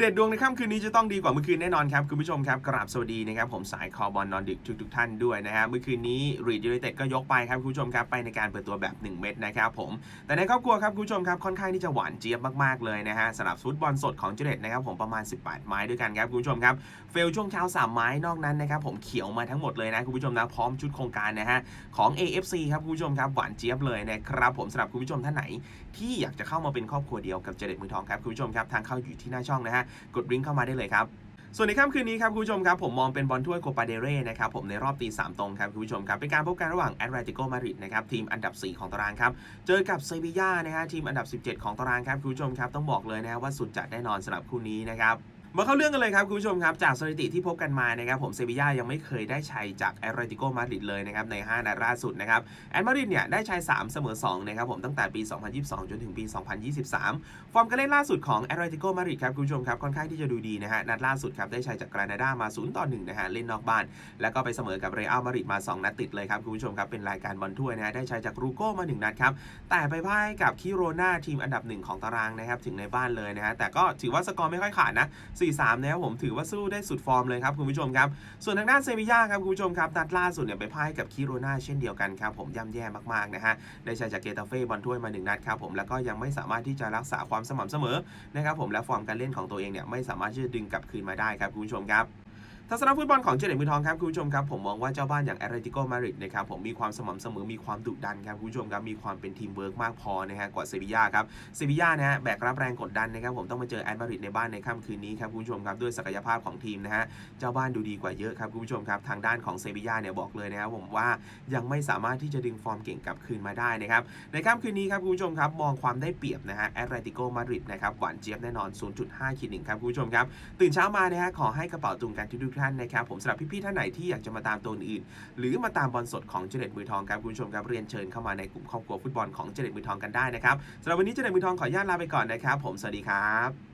เด็ดดวงในค่ำคืนนี้จะต้องดีกว่าเมื่อคืนแน่นอนครับ คุณผู้ชมครับ กราบสวัสดีนะครับ ผมสายคอบอลนอนดึกทุกทท่านด้วยนะฮะเมื่อคืนนี้รีดยูไนเต็ดก็ยกไปครับ คุณผู้ชมครับ ไปในการเปิดตัวแบบ 1 เม็ดนะครับผม แต่ในครอบครัวครับ คุณผู้ชมครับ ค่อนข้างที่จะหวานเจี๊ยบมากๆเลยนะฮะสำหรับฟุตบอลสดของเจเด็ดนะครับผมประมาณ 18 ไม้ด้วยกันครับคุณผู้ชมครับเฟลช่วงเช้า3ไม้นอกนั้นนะครับผมเขียวมาทั้งหมดเลยนะคุณผู้ชมนะพร้อมชุดโครงการนะฮะของ AFC ครับคุณผู้ชมครับหวานเจี๊ยบเลยนะครับผมสำหรับคุณผู้ชมท่านไหน ที่อยากจะเข้ามาเป็นครอบครัวเดียวกับเจเด็ดมือทองครับคุณผู้ชมครับทางเข้าอยู่ที่หน้าช่องนะฮะกดลิงก์เข้ามาได้เลยครับส่วนในค่ำคืนนี้ครับคุณผู้ชมครับผมมองเป็นบอลถ้วยโคปาเดเร่นะครับผมในรอบตีสามตรงครับคุณผู้ชมครับเป็นการพบกันระหว่างแอตเลติโกมาดริดนะครับทีมอันดับ 4 ของตารางครับเจอกับเซบีย่านะฮะทีมอันดับ 17 ของตารางครับคุณผู้ชมครับต้องบอกเลยนะฮะว่าสุดจัดแน่นอนสำหรับคู่นี้นะครับ มาเข้าเรื่องกันเลยครับคุณผู้ชมครับ จากสถิติที่พบกันมานะครับผมเซบีย่ายังไม่เคยได้ชัยจากแอตเลติโกมาดริดเลยนะครับใน 5 นัดล่าสุดนะครับแอตมาดริดเนี่ยได้ชัย 3 เสมอ2นะครับผมตั้งแต่ปี 2022 จนถึงปี 2023 ฟอร์มการเล่นล่าสุดของแอตเลติโกมาดริดครับคุณผู้ชมครับค่อนข้างที่จะดูดีนะฮะนัดล่าสุดครับได้ชัยจากกรานาดามา0ต่อ1นะฮะเล่นนอกบ้าน แล้วก็ไปเสมอกับเรอัลมาดริดมา 2 นัดติดเลยครับคุณผู้ชมครับเป็นรายการบอลถ้วยนะฮะได้ชัยจากรูโก้มา 1 นัดครับแต่ไปพ่ายกับคิโรนาทีมอันดับหนึ่งของตารางนะครับถึงในบ้านเลยนะฮะแต่ก็ถือว่าสกอร์ไม่ค่อยขาดนะ4-3นะครับผมถือว่าสู้ได้สุดฟอร์มเลยครับคุณผู้ชมครับ ส่วนทางด้านเซบีย่าครับคุณผู้ชมครับนัดล่าสุดเนี่ยไปพ่ายกับคิโรนาเช่นเดียวกันครับผมย่ำแย่มากๆนะฮะได้ชัยจากเกตาเฟ่บอลถ้วยมาหนึ่งนัดครับผมแล้วก็ยังไม่สามารถที่จะรักษาความสม่ำเสมอนะครับผมและฟอร์มการเล่นของตัวเองเนี่ยไม่สามารถที่จะดึงกลับคืนมาได้ครับคุณผู้ชมครับ ทัศนฟุตบอลของเจเด็มือทองครับคุณผู้ชมครับผมมองว่าเจ้าบ้านอย่างแอตเลติโกมาดริดนะครับผมมีความสม่ำเสมอมีความดุดันครับคุณผู้ชมครับมีความเป็นทีมเวิร์กมากพอนะฮะกว่าเซบีย่าครับเซบีย่านะฮะแบกรับแรงกดดันนะครับผมต้องมาเจอแอตมาดริดในบ้านในค่ำคืนนี้ครับคุณผู้ชมครับด้วยศักยภาพของทีมนะฮะเจ้าบ้านดูดีกว่าเยอะครับคุณผู้ชมครับทางด้านของเซบีย่าเนี่ยบอกเลยนะครับผมว่ายังไม่สามารถที่จะดึงฟอร์มเก่งกลับคืนมาได้นะครับในค่ำคืนนี้ครับคุณผู้ชมครับมองความได้เปรียบนะฮะแอตเลติโกมาดริดนะครับหวานเจี๊ยบแน่นอน 0.5ขีดหนึ่งครับคุณผู้ชมครับตื่นเช้ามานะฮะขอให้กระเป๋าตุงกันทุกท่านนะครับผมสำหรับพี่ๆท่านไหนที่อยากจะมาตามตัวอื่น หรือมาตามบอลสดของเจเด็ดมือทองครับคุณผู้ชมครับเรียนเชิญเข้ามาในกลุ่มครอบครัวฟุตบอลของเจเด็ดมือทองกันได้นะครับสำหรับวันนี้เจเด็ดมือทองขออนุญาตลาไปก่อนนะครับ ผมสวัสดีครับ